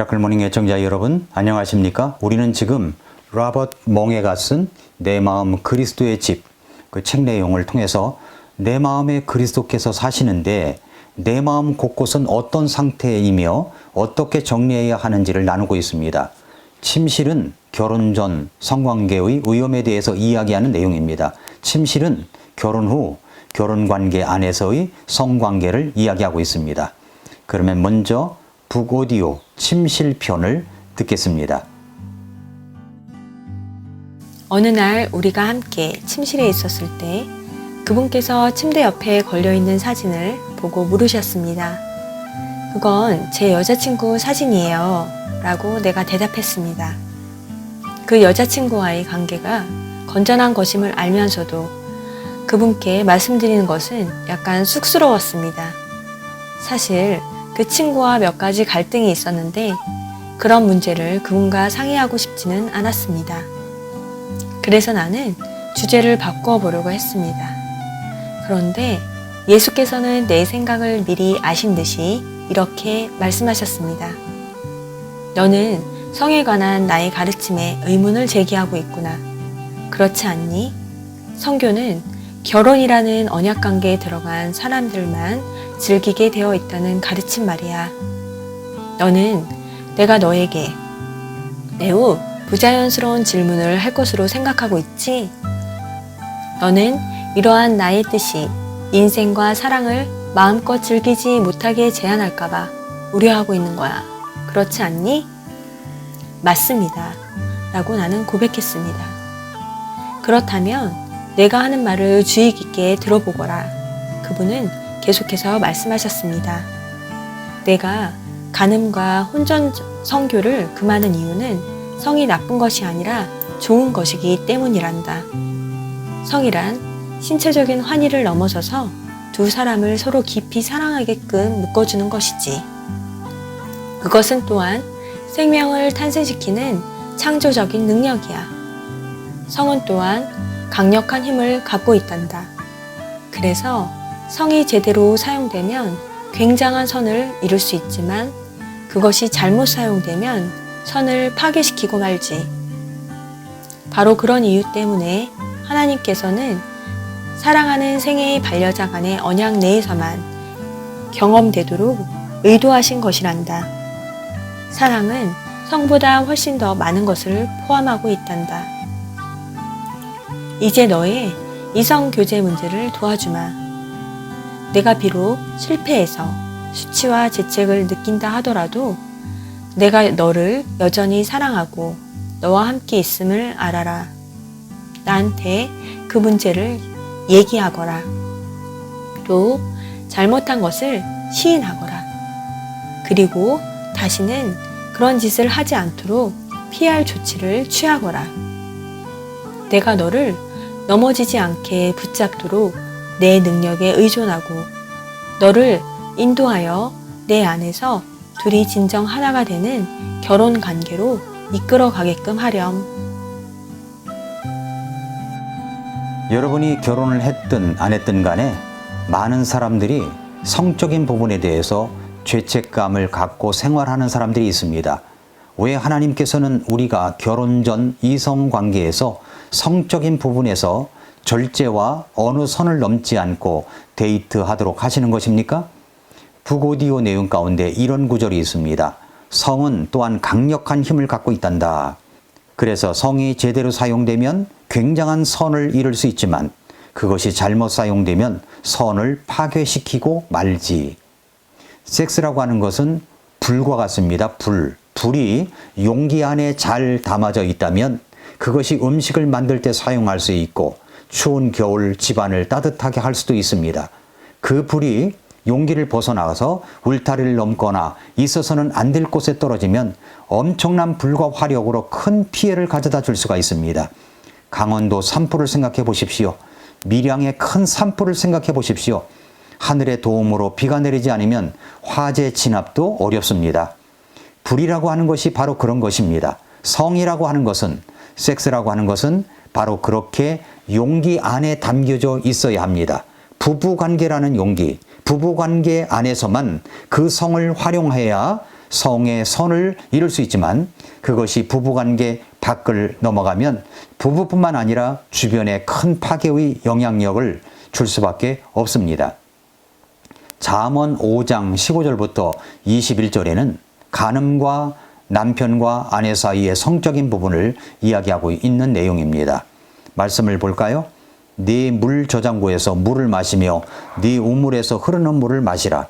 미라클 모닝 애청자 여러분 안녕하십니까? 우리는 지금 로버트 몽에가 쓴 내 마음 그리스도의 집 그 책 내용을 통해서 내 마음에 그리스도께서 사시는데 내 마음 곳곳은 어떤 상태이며 어떻게 정리해야 하는지를 나누고 있습니다. 침실은 결혼 전 성관계의 위험에 대해서 이야기하는 내용입니다. 침실은 결혼 후 결혼 관계 안에서의 성관계를 이야기하고 있습니다. 그러면 먼저 북오디오 침실편을 듣겠습니다. 어느 날 우리가 함께 침실에 있었을 때 그분께서 침대 옆에 걸려 있는 사진을 보고 물으셨습니다. 그건 제 여자친구 사진이에요. 라고 내가 대답했습니다. 그 여자친구와의 관계가 건전한 것임을 알면서도 그분께 말씀드리는 것은 약간 쑥스러웠습니다. 사실 그 친구와 몇 가지 갈등이 있었는데 그런 문제를 그분과 상의하고 싶지는 않았습니다. 그래서 나는 주제를 바꾸어 보려고 했습니다. 그런데 예수께서는 내 생각을 미리 아신 듯이 이렇게 말씀하셨습니다. 너는 성에 관한 나의 가르침에 의문을 제기하고 있구나. 그렇지 않니? 성교는 결혼이라는 언약 관계에 들어간 사람들만 즐기게 되어 있다는 가르침 말이야. 너는 내가 너에게 매우 부자연스러운 질문을 할 것으로 생각하고 있지? 너는 이러한 나의 뜻이 인생과 사랑을 마음껏 즐기지 못하게 제한할까봐 우려하고 있는 거야. 그렇지 않니? 맞습니다. 라고 나는 고백했습니다. 그렇다면 내가 하는 말을 주의 깊게 들어보거라. 그분은 계속해서 말씀하셨습니다. 내가 간음과 혼전 성교를 금하는 이유는 성이 나쁜 것이 아니라 좋은 것이기 때문이란다. 성이란 신체적인 환희를 넘어서서 두 사람을 서로 깊이 사랑하게끔 묶어주는 것이지. 그것은 또한 생명을 탄생시키는 창조적인 능력이야. 성은 또한 강력한 힘을 갖고 있단다. 그래서 성이 제대로 사용되면 굉장한 선을 이룰 수 있지만 그것이 잘못 사용되면 선을 파괴시키고 말지. 바로 그런 이유 때문에 하나님께서는 사랑하는 생애의 반려자 간의 언약 내에서만 경험되도록 의도하신 것이란다. 사랑은 성보다 훨씬 더 많은 것을 포함하고 있단다. 이제 너의 이성 교제 문제를 도와주마. 내가 비록 실패해서 수치와 죄책을 느낀다 하더라도 내가 너를 여전히 사랑하고 너와 함께 있음을 알아라. 나한테 그 문제를 얘기하거라. 또 잘못한 것을 시인하거라. 그리고 다시는 그런 짓을 하지 않도록 피할 조치를 취하거라. 내가 너를 넘어지지 않게 붙잡도록 내 능력에 의존하고 너를 인도하여 내 안에서 둘이 진정 하나가 되는 결혼 관계로 이끌어 가게끔 하렴. 여러분이 결혼을 했든 안 했든 간에 많은 사람들이 성적인 부분에 대해서 죄책감을 갖고 생활하는 사람들이 있습니다. 왜 하나님께서는 우리가 결혼 전 이성 관계에서 성적인 부분에서 절제와 어느 선을 넘지 않고 데이트하도록 하시는 것입니까? 북오디오 내용 가운데 이런 구절이 있습니다. 성은 또한 강력한 힘을 갖고 있단다. 그래서 성이 제대로 사용되면 굉장한 선을 이룰 수 있지만 그것이 잘못 사용되면 선을 파괴시키고 말지. 섹스라고 하는 것은 불과 같습니다. 불. 불이 용기 안에 잘 담아져 있다면 그것이 음식을 만들 때 사용할 수 있고 추운 겨울 집안을 따뜻하게 할 수도 있습니다. 그 불이 용기를 벗어나가서 울타리를 넘거나 있어서는 안 될 곳에 떨어지면 엄청난 불과 화력으로 큰 피해를 가져다 줄 수가 있습니다. 강원도 산불을 생각해 보십시오. 밀양의 큰 산불을 생각해 보십시오. 하늘의 도움으로 비가 내리지 않으면 화재 진압도 어렵습니다. 불이라고 하는 것이 바로 그런 것입니다. 성이라고 하는 것은, 섹스라고 하는 것은 바로 그렇게 용기 안에 담겨져 있어야 합니다. 부부 관계라는 용기, 부부 관계 안에서만 그 성을 활용해야 성의 선을 이룰 수 있지만 그것이 부부 관계 밖을 넘어가면 부부뿐만 아니라 주변에 큰 파괴의 영향력을 줄 수밖에 없습니다. 잠언 5장 15절부터 21절에는 간음과 남편과 아내 사이의 성적인 부분을 이야기하고 있는 내용입니다. 말씀을 볼까요? 네 물 저장고에서 물을 마시며 네 우물에서 흐르는 물을 마시라.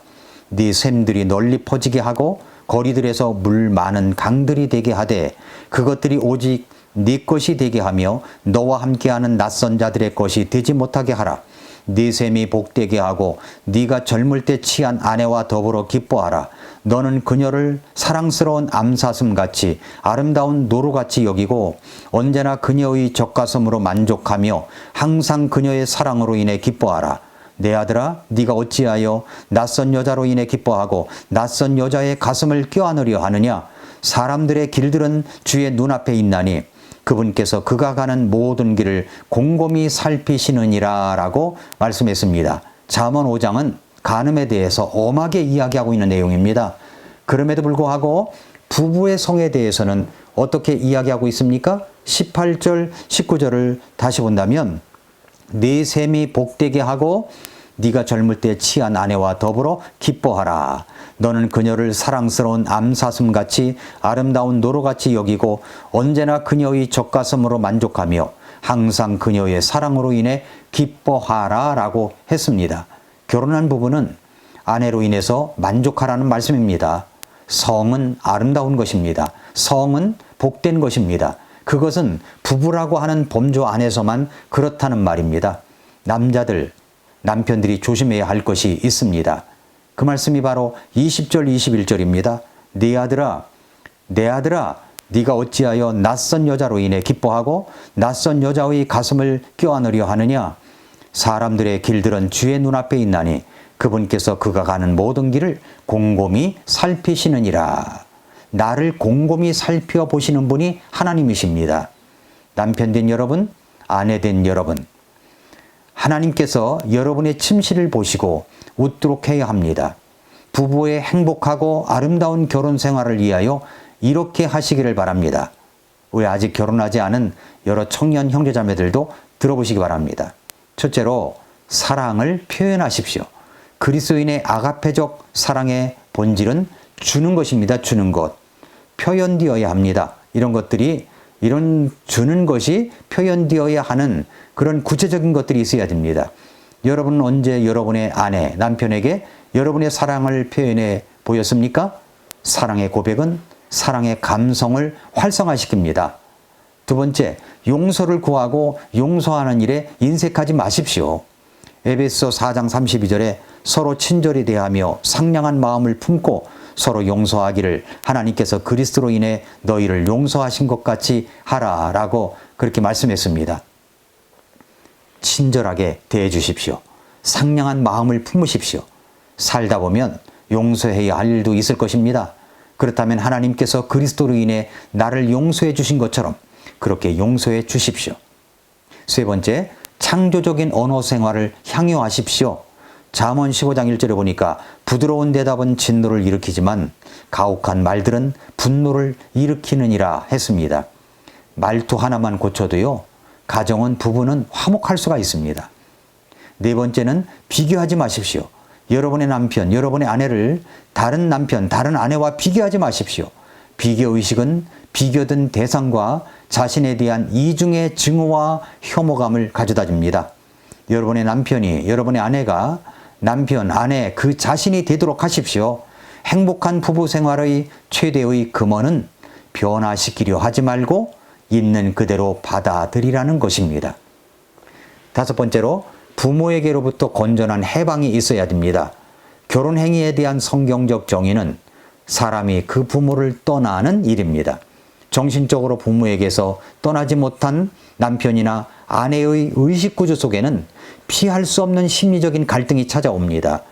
네 샘들이 널리 퍼지게 하고 거리들에서 물 많은 강들이 되게 하되 그것들이 오직 네 것이 되게 하며 너와 함께하는 낯선 자들의 것이 되지 못하게 하라. 네 셈이 복되게 하고 네가 젊을 때 취한 아내와 더불어 기뻐하라. 너는 그녀를 사랑스러운 암사슴 같이 아름다운 노루 같이 여기고 언제나 그녀의 젖가슴으로 만족하며 항상 그녀의 사랑으로 인해 기뻐하라. 내 아들아, 네가 어찌하여 낯선 여자로 인해 기뻐하고 낯선 여자의 가슴을 껴안으려 하느냐? 사람들의 길들은 주의 눈앞에 있나니 그분께서 그가 가는 모든 길을 곰곰이 살피시느니라 라고 말씀했습니다. 잠언 5장은 간음에 대해서 엄하게 이야기하고 있는 내용입니다. 그럼에도 불구하고 부부의 성에 대해서는 어떻게 이야기하고 있습니까? 18절, 19절을 다시 본다면 네 셈이 복되게 하고 네가 젊을 때 취한 아내와 더불어 기뻐하라. 너는 그녀를 사랑스러운 암사슴 같이 아름다운 노루같이 여기고 언제나 그녀의 젖가슴으로 만족하며 항상 그녀의 사랑으로 인해 기뻐하라 라고 했습니다. 결혼한 부부는 아내로 인해서 만족하라는 말씀입니다. 성은 아름다운 것입니다. 성은 복된 것입니다. 그것은 부부라고 하는 범주 안에서만 그렇다는 말입니다. 남자들, 남편들이 조심해야 할 것이 있습니다. 그 말씀이 바로 20절, 21절입니다. 네 아들아, 내 아들아, 네가 어찌하여 낯선 여자로 인해 기뻐하고 낯선 여자의 가슴을 껴안으려 하느냐? 사람들의 길들은 주의 눈앞에 있나니 그분께서 그가 가는 모든 길을 곰곰이 살피시느니라. 나를 곰곰이 살펴보시는 분이 하나님이십니다. 남편 된 여러분, 아내 된 여러분, 하나님께서 여러분의 침실을 보시고 웃도록 해야 합니다. 부부의 행복하고 아름다운 결혼 생활을 위하여 이렇게 하시기를 바랍니다. 왜 아직 결혼하지 않은 여러 청년 형제자매들도 들어보시기 바랍니다. 첫째로 사랑을 표현하십시오. 그리스도인의 아가페적 사랑의 본질은 주는 것입니다. 주는 것. 표현되어야 합니다. 이런 것들이 이런 주는 것이 표현되어야 하는 그런 구체적인 것들이 있어야 됩니다. 여러분은 언제 여러분의 아내, 남편에게 여러분의 사랑을 표현해 보였습니까? 사랑의 고백은 사랑의 감성을 활성화시킵니다. 두 번째, 용서를 구하고 용서하는 일에 인색하지 마십시오. 에베소 4장 32절에 서로 친절히 대하며 상냥한 마음을 품고 서로 용서하기를 하나님께서 그리스도로 인해 너희를 용서하신 것 같이 하라라고 그렇게 말씀했습니다. 친절하게 대해 주십시오. 상냥한 마음을 품으십시오. 살다 보면 용서해야 할 일도 있을 것입니다. 그렇다면 하나님께서 그리스도로 인해 나를 용서해 주신 것처럼 그렇게 용서해 주십시오. 세 번째, 창조적인 언어 생활을 향유하십시오. 잠언 15장 1절에 보니까 부드러운 대답은 진노를 일으키지만 가혹한 말들은 분노를 일으키느니라 했습니다. 말투 하나만 고쳐도요. 가정은 부부는 화목할 수가 있습니다. 네 번째는 비교하지 마십시오. 여러분의 남편, 여러분의 아내를 다른 남편, 다른 아내와 비교하지 마십시오. 비교 의식은 비교된 대상과 자신에 대한 이중의 증오와 혐오감을 가져다 줍니다. 여러분의 남편이, 여러분의 아내가 남편, 아내, 그 자신이 되도록 하십시오. 행복한 부부 생활의 최대의 금원은 변화시키려 하지 말고 있는 그대로 받아들이라는 것입니다. 다섯 번째로 부모에게로부터 건전한 해방이 있어야 됩니다. 결혼 행위에 대한 성경적 정의는 사람이 그 부모를 떠나는 일입니다. 정신적으로 부모에게서 떠나지 못한 남편이나 아내의 의식 구조 속에는 피할 수 없는 심리적인 갈등이 찾아옵니다.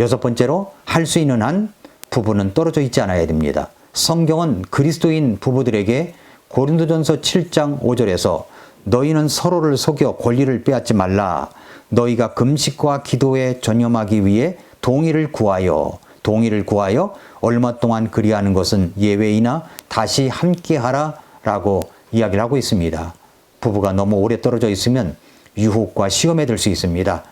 여섯 번째로 할 수 있는 한 부부는 떨어져 있지 않아야 됩니다. 성경은 그리스도인 부부들에게 고린도전서 7장 5절에서 너희는 서로를 속여 권리를 빼앗지 말라. 너희가 금식과 기도에 전념하기 위해 동의를 구하여 동의를 구하여 얼마 동안 그리하는 것은 예외이나 다시 함께 하라 라고 이야기를 하고 있습니다. 부부가 너무 오래 떨어져 있으면 유혹과 시험에 들 수 있습니다.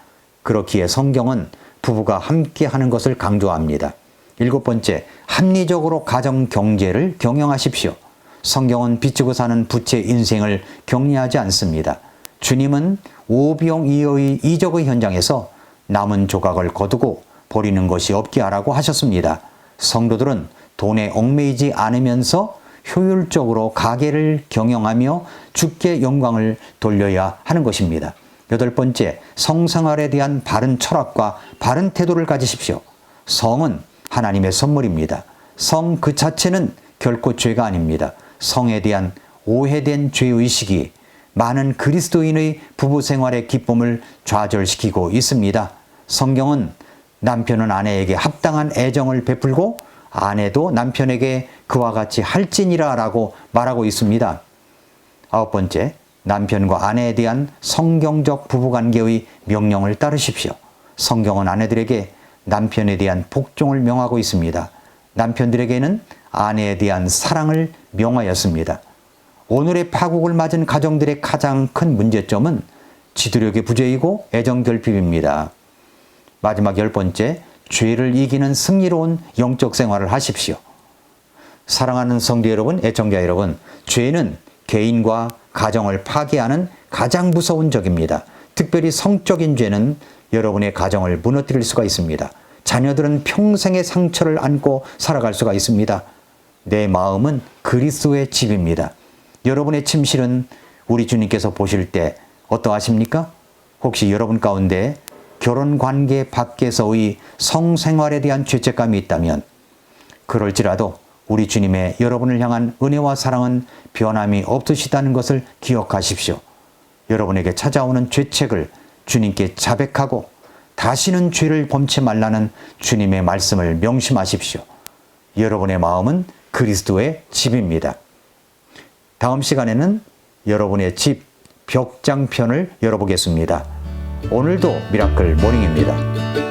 그렇기에 성경은 부부가 함께 하는 것을 강조합니다. 일곱 번째, 합리적으로 가정 경제를 경영하십시오. 성경은 빚지고 사는 부채 인생을 격려하지 않습니다. 주님은 오병이어의 이적의 현장에서 남은 조각을 거두고 버리는 것이 없게 하라고 하셨습니다. 성도들은 돈에 얽매이지 않으면서 효율적으로 가게를 경영하며 주께 영광을 돌려야 하는 것입니다. 여덟 번째, 성생활에 대한 바른 철학과 바른 태도를 가지십시오. 성은 하나님의 선물입니다. 성 그 자체는 결코 죄가 아닙니다. 성에 대한 오해된 죄의식이 많은 그리스도인의 부부 생활의 기쁨을 좌절시키고 있습니다. 성경은 남편은 아내에게 합당한 애정을 베풀고 아내도 남편에게 그와 같이 할지니라 라고 말하고 있습니다. 아홉 번째, 남편과 아내에 대한 성경적 부부관계의 명령을 따르십시오. 성경은 아내들에게 남편에 대한 복종을 명하고 있습니다. 남편들에게는 아내에 대한 사랑을 명하였습니다. 오늘의 파국을 맞은 가정들의 가장 큰 문제점은 지도력의 부재이고 애정 결핍입니다. 마지막 열 번째, 죄를 이기는 승리로운 영적 생활을 하십시오. 사랑하는 성도 여러분, 애청자 여러분, 죄는 개인과 가정을 파괴하는 가장 무서운 적입니다. 특별히 성적인 죄는 여러분의 가정을 무너뜨릴 수가 있습니다. 자녀들은 평생의 상처를 안고 살아갈 수가 있습니다. 내 마음은 그리스도의 집입니다. 여러분의 침실은 우리 주님께서 보실 때 어떠하십니까? 혹시 여러분 가운데 결혼 관계 밖에서의 성생활에 대한 죄책감이 있다면 그럴지라도 우리 주님의 여러분을 향한 은혜와 사랑은 변함이 없으시다는 것을 기억하십시오. 여러분에게 찾아오는 죄책을 주님께 자백하고 다시는 죄를 범치 말라는 주님의 말씀을 명심하십시오. 여러분의 마음은 그리스도의 집입니다. 다음 시간에는 여러분의 집 벽장편을 열어보겠습니다. 오늘도 미라클 모닝입니다.